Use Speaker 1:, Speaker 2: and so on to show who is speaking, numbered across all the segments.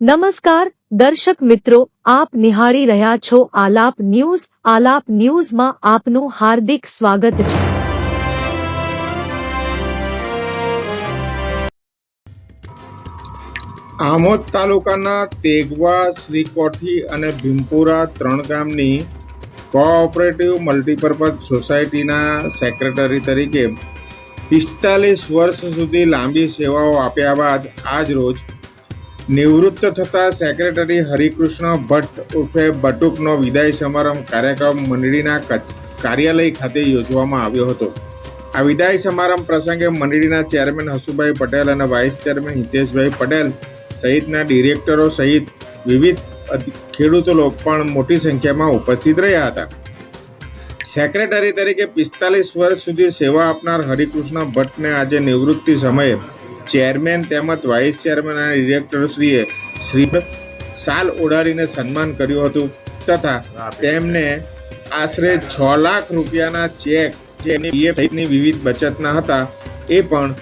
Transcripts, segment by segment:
Speaker 1: નમસ્કાર, દર્શક મિત્રો, આપ નિહાળી રહ્યા છો આલાપ ન્યૂઝ. આલાપ ન્યૂઝમાં આપનું હાર્દિક સ્વાગત છે.
Speaker 2: આમોદ તાલુકાના તેગવા, શ્રીકોઠી અને ભીમપુરા ત્રણ ગામની કોઓપરેટિવ મલ્ટીપર્પઝ સોસાયટીના સેક્રેટરી તરીકે પિસ્તાલીસ વર્ષ સુધી લાંબી સેવાઓ આપ્યા બાદ આજ રોજ નિવૃત્ત થતા સેક્રેટરી હરિકૃષ્ણ ભટ્ટ ઉર્ફે બટુકનો વિદાય સમારંભ કાર્યક્રમ મંડળીના કાર્યાલય ખાતે યોજવામાં આવ્યો હતો. આ વિદાય સમારંભ પ્રસંગે મંડળીના ચેરમેન હસુભાઈ પટેલ અને વાઇસ ચેરમેન હિતેશભાઈ પટેલ સહિતના ડિરેક્ટરો સહિત વિવિધ ખેડૂતો લોકો પણ મોટી સંખ્યામાં ઉપસ્થિત રહ્યા હતા. સેક્રેટરી તરીકે પિસ્તાલીસ વર્ષ સુધી સેવા આપનાર હરિકૃષ્ણ ભટ્ટને આજે નિવૃત્તિ સમયે ચેરમેન તેમજ વાઇસ ચેરમેન અને ડિરેક્ટરશ્રીએ શ્રી સાલ ઓઢાડીને સન્માન કર્યું હતું તથા તેમને આશરે છ લાખ રૂપિયાના ચેક જે સહિતની વિવિધ બચતના હતા એ પણ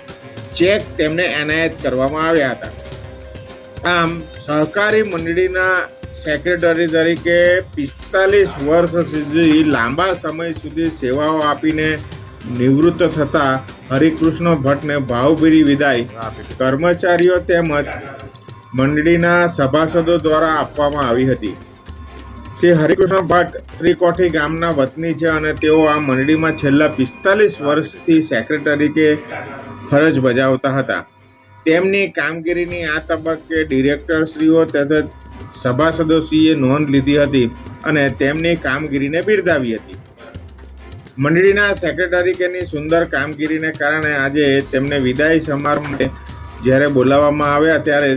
Speaker 2: ચેક તેમને એનાયત કરવામાં આવ્યા હતા. આમ સહકારી મંડળીના સેક્રેટરી તરીકે પિસ્તાલીસ વર્ષ સુધી લાંબા સમય સુધી સેવાઓ આપીને નિવૃત્ત થતા હરિકૃષ્ણ ભટ્ટને ભાવભીરી વિદાય. કર્મચારીઓ તેમજ મંડળીના સભાસદો દ્વારા આપવામાં આવી હતી. શ્રી હરિકૃષ્ણ ભટ્ટ ત્રિકોઠી ગામના વતની છે અને તેઓ આ મંડળીમાં છેલ્લા પિસ્તાલીસ વર્ષથી સેક્રેટરી કે ફરજ બજાવતા હતા. તેમની કામગીરીની આ તબક્કે ડિરેક્ટરશ્રીઓ તથા સભાસદોશ્રીએ નોંધ લીધી હતી અને તેમની કામગીરીને બિરદાવી હતી. મંડળીના સેક્રેટરી કેની સુંદર કામગીરીને કારણે આજે તેમને વિદાય સમારંભ જ્યારે બોલાવવામાં આવ્યા ત્યારે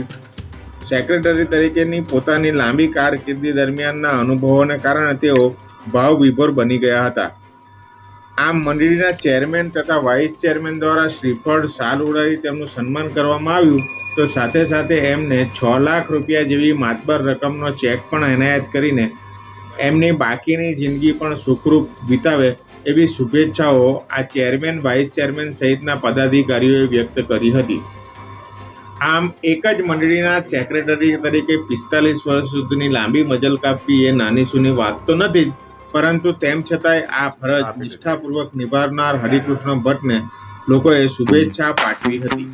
Speaker 2: સેક્રેટરી તરીકેની પોતાની લાંબી કારકિર્દી દરમિયાનના અનુભવોને કારણે તેઓ ભાવવિભોર બની ગયા હતા. આમ મંડળીના ચેરમેન તથા વાઇસ ચેરમેન દ્વારા શ્રીફળ, સાલ ઉડાડી તેમનું સન્માન કરવામાં આવ્યું, તો સાથે સાથે એમને છ લાખ રૂપિયા જેવી માતબર રકમનો ચેક પણ એનાયત કરીને એમની બાકીની જિંદગી પણ સુખરૂપ વિતાવે એવી શુભેચ્છાઓ આ ચેરમેન વાઇસ ચેરમેન સહિતના પદાધિકારીઓએ વ્યક્ત કરી હતી. આમ એક જ મંડળીના સેક્રેટરી તરીકે પિસ્તાલીસ વર્ષ સુધીની લાંબી મજલ કાપવી એ નાની સૂની વાત તો નથી પરંતુ તેમ છતાંય આ ફરજ નિષ્ઠાપૂર્વક નિભાવનાર હરિકૃષ્ણ ભટ્ટને લોકોએ શુભેચ્છા પાઠવી હતી.